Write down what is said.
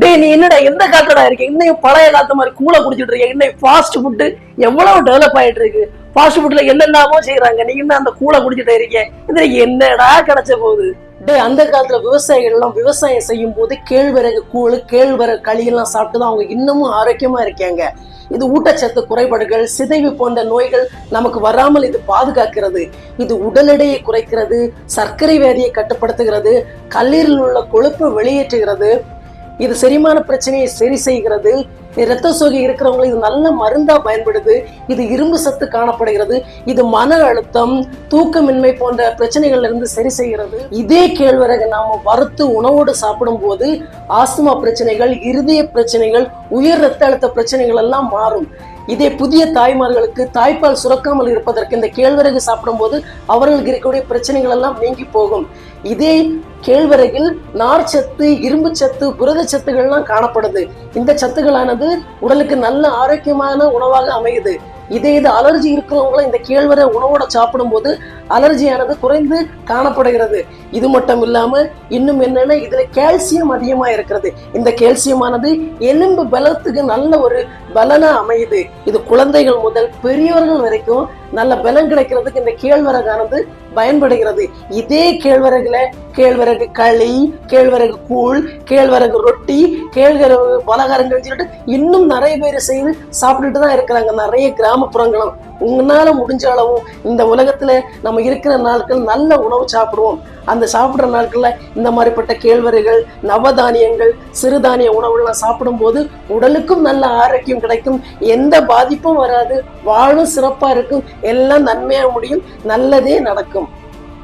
டே நீ என்னடா எந்த காலத்துடா இருக்க? இன்னும் பழைய காலத்து மாதிரி கூலை குடிச்சிட்டு இருக்க. இன்னும் ஃபாஸ்ட் ஃபுட்டு எவ்வளவு டெவலப் ஆயிட்டு இருக்கு? ஃபாஸ்ட் ஃபுட்ல என்னென்னமோ செய்யறாங்க நீ இன்னும் அந்த கூலை குடிச்சிட்டு இருக்க. இதுல என்னடா கிடைச்ச போகுது? டே அந்த காலத்துல விவசாயிகள் எல்லாம் விவசாயம் செய்யும் போது கேழ்வரகு கூழ் கேழ்வரகு களியெல்லாம் சாப்பிட்டு தான் அவங்க இன்னமும் ஆரோக்கியமா இருக்காங்க. இது ஊட்டச்சத்து குறைபாடுகள் சிதைவு போன்ற நோய்கள் நமக்கு வராமல் இது பாதுகாக்கிறது. இது உடல் எடையை குறைக்கிறது சர்க்கரை வியாதியை கட்டுப்படுத்துகிறது கல்லீரலில் உள்ள கொழுப்பை வெளியேற்றுகிறது இது செரிமான பிரச்சனையை சரி செய்கிறது. இரத்த சோகை இருக்கிறவங்களுக்கு இது நல்ல மருந்தா பயன்படுது. இது இரும்பு சத்து காணப்படுகிறது. இது மன அழுத்தம் தூக்கமின்மை போன்ற பிரச்சனைகள்ல இருந்து சரி செய்கிறது. இதே கேழ்வரகு நாம வறுத்து உணவோடு சாப்பிடும் போது ஆஸ்துமா பிரச்சனைகள் இருதய பிரச்சனைகள் உயர் ரத்த அழுத்த பிரச்சனைகள் எல்லாம் மாறும். இதே புதிய தாய்மார்களுக்கு தாய்ப்பால் சுரக்காமல் இருப்பதற்கு இந்த கேழ்வரகு சாப்பிடும்போது அவர்களுக்கு இருக்கக்கூடிய பிரச்சனைகள் எல்லாம் நீங்கி போகும். இதே கேழ்வரகில் நார்ச்சத்து இரும்பு சத்து புரத சத்துகள்லாம் காணப்படுது. இந்த சத்துக்களானது உடலுக்கு நல்ல ஆரோக்கியமான உணவாக அமையுது. இதே இது அலர்ஜி இருக்கிறவங்களும் இந்த கேழ்வரை உணவோட சாப்பிடும்போது அலர்ஜியானது குறைந்து காணப்படுகிறது. இது மட்டும் இல்லாமல் இன்னும் என்னென்னா இதில் கால்சியம் அதிகமாக இருக்கிறது. இந்த கால்சியமானது எலும்பு பலத்துக்கு நல்ல ஒரு பலனாக அமையுது. இது குழந்தைகள் முதல் பெரியவர்கள் வரைக்கும் நல்ல பலம் கிடைக்கிறதுக்கு இந்த கேழ்வரகானது பயன்படுகிறது. இதே கேழ்வரகுல கேழ்வரகு களி கேழ்வரகு கூழ் கேழ்வரகு ரொட்டி கேழ்வரகு பலகாரங்கள் சொல்லிட்டு இன்னும் நிறைய பேர் செய்து சாப்பிட்டுட்டு தான் இருக்கிறாங்க. நிறைய கிராம கிராமப்புறங்களும் உங்களால் முடிஞ்ச அளவும் இந்த உலகத்தில் நம்ம இருக்கிற நாட்கள் நல்ல உணவு சாப்பிடுவோம். அந்த சாப்பிட்ற நாட்களில் இந்த மாதிரிப்பட்ட கேழ்வரைகள் நவதானியங்கள் சிறுதானிய உணவுலாம் சாப்பிடும்போது உடலுக்கும் நல்ல ஆரோக்கியம் கிடைக்கும். எந்த பாதிப்பும் வராது. வாழும் சிறப்பாக இருக்கும். எல்லாம் நன்மையாக முடியும். நல்லதே நடக்கும்.